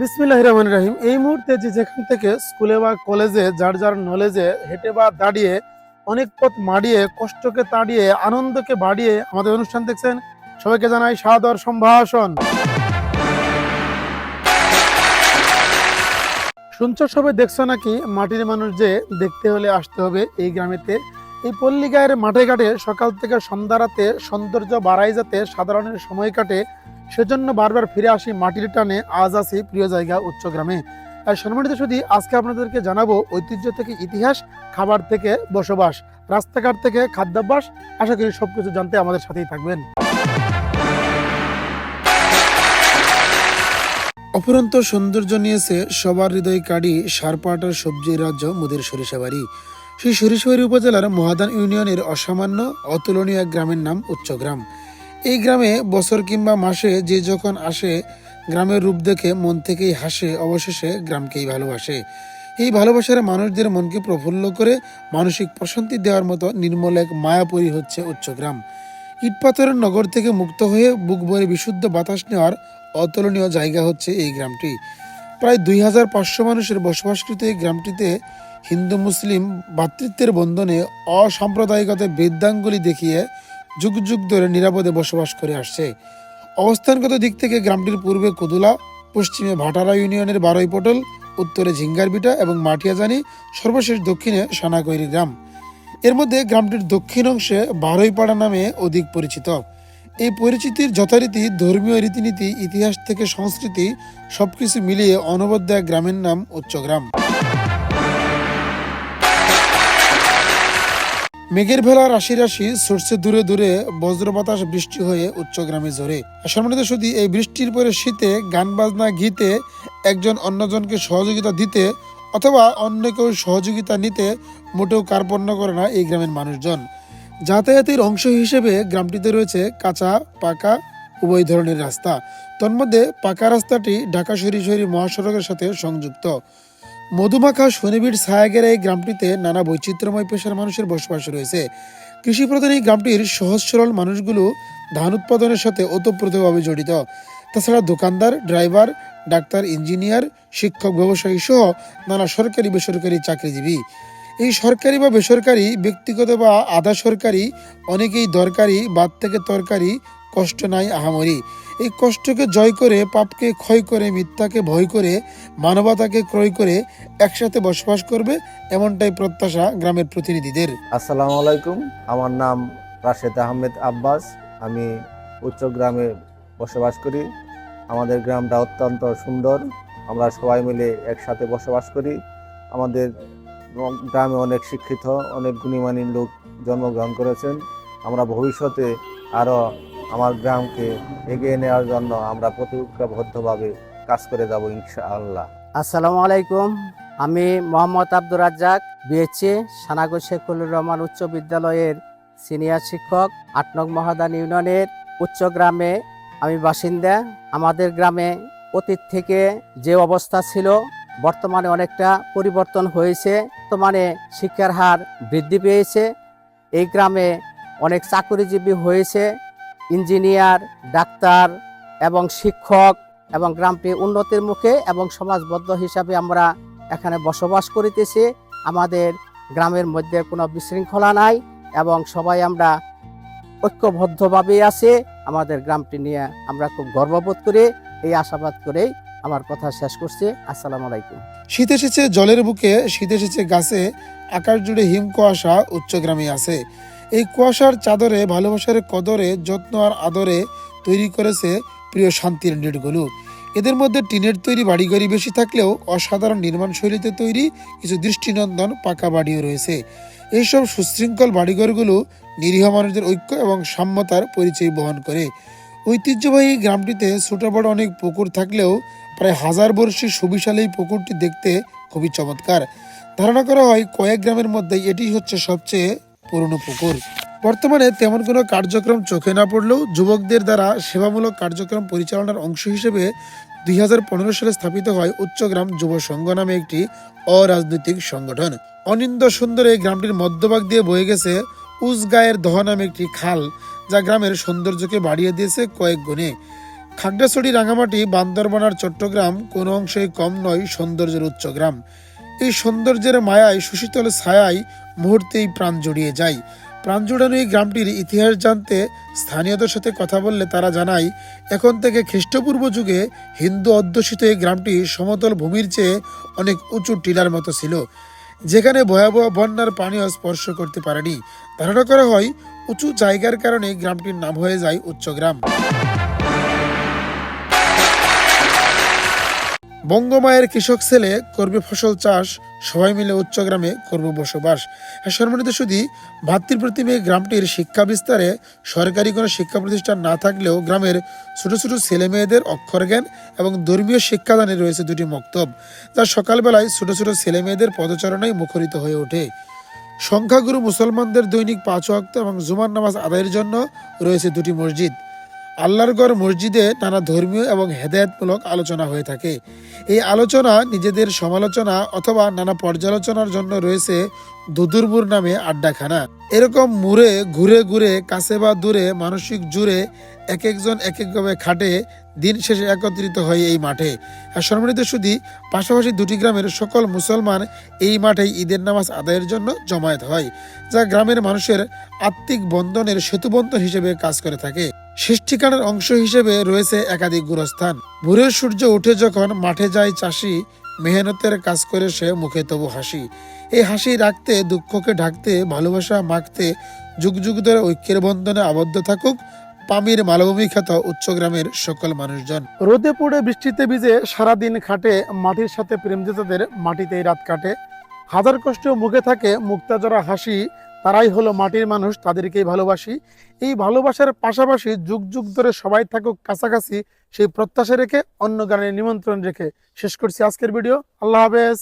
বিসমিল্লাহ রহমান রাহিম। এই মুহূর্তে যে যেখান থেকে স্কুলে বা কলেজে যার যার নলেজে হেঁটে বা দাঁড়িয়ে অনেক পথ মাড়িয়ে, কষ্টকে তাড়িয়ে, আনন্দকে বাড়িয়ে আমাদের অনুষ্ঠান দেখছেন, সবাইকে জানাই সাদর সম্ভাষণ। শুনছো সবাই, দেখছ নাকি? মাটির মানুষ যে দেখতে হলে আসতে হবে এই গ্রামেতে। এই পল্লী গায়ের মাঠে ঘাটে সকাল থেকে সন্ধ্যা রাতে সৌন্দর্য বাড়াই যাতে সাধারণের সময় কাটে সেজন্য বারবার ফিরে আসি মাটির টানে। আজ আসি প্রিয় জায়গা উচ্চগ্রামে আর সম্মানিত শুধু আজকে আপনাদেরকে জানাব ঐতিহ্য থেকে ইতিহাস, খাবার থেকে বসবাস, রাস্তাঘাট থেকে খাদ্যাভ্যাস। আশা করি সবকিছু জানতে আমাদের সাথেই থাকবেন। অপরন্ত সৌন্দর্য নিয়েছে সবার হৃদয় কাড়ি সারপাটার সবজির রাজ্য মুদির সরিষাবাড়ি সেই সরিষাবাড়ি উপজেলার মহাদান ইউনিয়নের অসামান্য, অতুলনীয় গ্রামের নাম উচ্চগ্রাম এই গ্রামে বছর কিংবা মাসে যে যখন আসে, গ্রামের রূপ দেখে মন থেকেই হাসে, অবশেষে গ্রামকেই ভালোবাসে। এই ভালোবাসার মানুষদের মনকে প্রফুল্ল করে, মানসিক প্রশান্তি দেওয়ার মতো নির্মল এক মায়াপুরী হচ্ছে উচ্চগ্রাম ইট পাথরের নগর থেকে মুক্ত হয়ে বুক ভরে বিশুদ্ধ বাতাস নেওয়ার অতুলনীয় জায়গা হচ্ছে এই গ্রামটি। প্রায় দুই হাজার পাঁচশো মানুষের বসবাসকৃত এই গ্রামটিতে হিন্দু, মুসলিম ভ্রাতৃত্বের বন্ধনে অসাম্প্রদায়িকতার বৃদ্ধাঙ্গুলি দেখিয়ে যুগ যুগ ধরে নিরাপদে বসবাস করে আসছে। অবস্থানগত দিক থেকে গ্রামটির পূর্বে কুদুলা, পশ্চিমে ভাটারা ইউনিয়নের বারোই পটল, উত্তরে ঝিঙ্গারবিটা এবং মাটিয়াজানি, সর্বশেষ দক্ষিণে সানাকৈরি গ্রাম। এর মধ্যে গ্রামটির দক্ষিণ অংশে বারোইপাড়া নামে অধিক পরিচিত। এই পরিচিতির যথারীতি ধর্মীয় রীতিনীতি, ইতিহাস থেকে সংস্কৃতি সবকিছু মিলিয়ে অনবদ্য গ্রামের নাম উচ্চগ্রাম। মেঘের ভেলা রাশি রাশি সরষে দূরে দূরে বজ্র বাতাস বৃষ্টি হয়ে উচ্চগ্রামে ঝরে। সম্মানিত শুধু এই বৃষ্টির পরে শীতে গান বাজনা গীতে একজন অন্যজনকে সহযোগিতা দিতে অথবা অন্য কেউ সহযোগিতা নিতে মোটেও কার্পণ্য করে না এই গ্রামের মানুষজন। যাতায়াতের অংশ হিসেবে গ্রামটিতে রয়েছে কাঁচা, পাকা, উভয় ধরনের রাস্তা। তন্মধ্যে পাকা রাস্তাটি ঢাকা সরিষরি মহাসড়কের সাথে সংযুক্ত। মধুমাখা শনিবীর ছায়াগের এই গ্রামটিতে নানা বৈচিত্র্যময় পেশার মানুষের বসবাস রয়েছে। কৃষি প্রধান এই গ্রামটির সহজ সরল মানুষগুলো ধান উৎপাদনের সাথে ওতপ্রোতভাবে জড়িত। তাছাড়া দোকানদার, ড্রাইভার, ডাক্তার, ইঞ্জিনিয়ার, শিক্ষক, ব্যবসায়ী সহ নানা সরকারি বেসরকারি চাকরিজীবী। এই সরকারি বা বেসরকারি, ব্যক্তিগত বা আধা সরকারি, অনেকেই দরকারি, বাদ থেকে তরকারি, কষ্ট নাই, আহামরি। এই কষ্টকে জয় করে, পাপকে ক্ষয় করে, মিথ্যাকে ভয় করে, মানবতাকে ক্রয় করে একসাথে বসবাস করবে, এমনটাই প্রত্যাশা গ্রামের প্রতিনিধিদের। আসসালামু আলাইকুম। আমার নাম রাশেদ আহমেদ আব্বাস। আমি উচ্চ গ্রামে বসবাস করি। আমাদের গ্রামটা অত্যন্ত সুন্দর। আমরা সবাই মিলে একসাথে বসবাস করি। আমাদের গ্রামে অনেক শিক্ষিত, অনেক গুণীমানী লোক জন্মগ্রহণ করেছেন। আমরা ভবিষ্যতে আরও আমার গ্রামকে এগিয়ে নেওয়ার জন্য আমরা প্রতিজ্ঞাবদ্ধভাবে কাজ করে যাব ইনশাআল্লাহ। আসসালামু আলাইকুম। আমি মোহাম্মদ আব্দুর রাজ্জাক বিএসসি সানাগর শেখুল রহমান উচ্চ বিদ্যালয়ের সিনিয়র শিক্ষক, আট নং মহাদান ইউনিয়নের উচ্চ গ্রামে আমি বাসিন্দা। আমাদের গ্রামে অতীত থেকে যে অবস্থা ছিল, বর্তমানে অনেকটা পরিবর্তন হয়েছে। বর্তমানে শিক্ষার হার বৃদ্ধি পেয়েছে। এই গ্রামে অনেক চাকরিজীবী হয়েছে। ইঞ্জিনিয়ার, ডাক্তার এবং শিক্ষক এবং গ্রামটি উন্নতির মুখে এবং সমাজবদ্ধ হিসাবে আমরা এখানে বসবাস করিতেছি। আমাদের গ্রামের মধ্যে কোনো বিশৃঙ্খলা নাই এবং সবাই আমরা ঐক্যবদ্ধভাবে আছি। আমাদের গ্রামটি নিয়ে আমরা খুব গর্ববোধ করি। এই আশাবাদ করেই আমার কথা শেষ করছি। আসসালামু আলাইকুম। শীত এসেছে জলের বুকে, শীত এসেছে গাছে, আকাশ জুড়ে হিম কুয়াশা উচ্চগ্রামে আছে। এই কুয়াশার চাদরে, ভালোবাসার কদরে, যত্ন আর আদরে তৈরি করেছে প্রিয় শান্তির নেটগুলো। এদের মধ্যে টিনের তৈরি বাড়িঘরই বেশি থাকলেও অসাধারণ নির্মাণ শৈলীতে তৈরি কিছু দৃষ্টিনন্দন পাকা বাড়িও রয়েছে। এইসব সুশৃঙ্খল বাড়িঘরগুলো নিরীহ মানুষদের ঐক্য এবং সাম্যতার পরিচয় বহন করে। ঐতিহ্যবাহী গ্রামটিতে ছোট বড় অনেক পুকুর থাকলেও প্রায় হাজার বর্ষী সুবিশাল এই পুকুরটি দেখতে খুবই চমৎকার। ধারণা করা হয় কয়েক গ্রামের মধ্যে এটি হচ্ছে সবচেয়ে পুরনো পুকুর। বর্তমানে তেমন কোনো কার্যক্রম চোখে না পড়লেও যুবকদের দ্বারা সেবামূলক কার্যক্রম পরিচালনার অংশ হিসেবে দুই হাজার পনেরো সালে স্থাপিত হয় উচ্চগ্রাম যুব সংঘ নামে একটি অরাজনৈতিক সংগঠন। অনিন্দ সুন্দর এই গ্রামটির মধ্যভাগ দিয়ে বয়ে গেছে উজগায়ের দহ নামে একটি খাল, যা গ্রামের সৌন্দর্যকে বাড়িয়ে দিয়েছে কয়েক গুণে। খাগড়াছড়ি রাঙামাটি, বান্দরবান আর চট্টগ্রাম কোনো অংশেই কম নয় সৌন্দর্যের উচ্চ গ্রাম। এই সৌন্দর্যের মায়ায় সুশীতল ছায়ায় মুহূর্তেই প্রাণ জড়িয়ে যায়। প্রাণ জুড়ানো এই গ্রামটির ইতিহাস জানতে স্থানীয়দের সাথে কথা বললে তারা জানায়, এখন থেকে খ্রিস্টপূর্ব যুগে হিন্দু অধ্যুষিত এই গ্রামটি সমতল ভূমির চেয়ে অনেক উঁচু টিলার মতো ছিল, যেখানে ভয়াবহ বন্যার পানিও স্পর্শ করতে পারেনি। ধারণা করা হয়, উঁচু জায়গার কারণে গ্রামটির নাম হয়ে যায় উচ্চগ্রাম। বঙ্গমায়ের কৃষক ছেলে করবে ফসল চাষ, সবাই মিলে উচ্চগ্রামে করব বসবাস। সম্মানিত শুধু ভাতৃপ্রতিমে গ্রামটির শিক্ষা বিস্তারে সরকারি কোনো শিক্ষা প্রতিষ্ঠান না থাকলেও গ্রামের ছোট ছোট ছেলে মেয়েদের অক্ষর জ্ঞান এবং ধর্মীয় শিক্ষাদানে রয়েছে দুটি মক্তব, যা সকালবেলায় ছোট ছোট ছেলে মেয়েদের পদচারণায় মুখরিত হয়ে ওঠে। সংখ্যাগুরু মুসলমানদের দৈনিক পাঁচ ওয়াক্ত এবং জুমার নামাজ আদায়ের জন্য রয়েছে দুটি মসজিদ। আল্লাহর গড় মসজিদে নানা ধর্মীয় এবং হেদায়তমূলক আলোচনা হয়ে থাকে। এই আলোচনা নিজেদের সমালোচনা অথবা নানা পর্যালোচনার জন্য রয়েছে দুদুরমুর নামে আড্ডাখানা। এরকম মুড়ে ঘুরে ঘুরে, কাছে বা দূরে, মানসিক জুড়ে এক একজন এক একভাবে খাটে দিন শেষে একত্রিত হয় এই মাঠে। আর সম্মানিত শুধু পাশাপাশি দুটি গ্রামের সকল মুসলমান এই মাঠে ঈদের নামাজ আদায়ের জন্য জমায়েত হয়, যা গ্রামের মানুষের আত্মিক বন্ধনের সেতুবন্ধন হিসেবে কাজ করে থাকে। শেষ ঠিকানার অংশ হিসেবে রয়েছে একাধিক গুরস্থান। ভোরের সূর্য উঠে যখন মাঠে যায় চাষি মেহনতের কাজ করে সে মুখে তবু হাসি। এই হাসি রাখতে, দুঃখকে ঢাকতে, ভালোবাসা মাখতে যুগ যুগ ধরে ঐক্যের বন্ধনে আবদ্ধ থাকুক পামির মালভূমি খ্যাত উচ্চগ্রামের সকল মানুষজন। রোদে পড়ে বৃষ্টিতে ভিজে সারাদিন খাটে মাটির সাথে প্রেম জেতাদের মাটিতেই রাত কাটে। হাজার কষ্ট মুখে থাকে মুক্তাজরা হাসি তারাই হলো মাটির মানুষ, তাদেরকেই ভালোবাসি। এই ভালোবাসার পাশাপাশি যুগ যুগ ধরে সবাই থাকুক কাছাকাছি, সেই প্রত্যাশা রেখে অন্য গানের নিমন্ত্রণ রেখে শেষ করছি আজকের ভিডিও। আল্লাহ হাফেজ।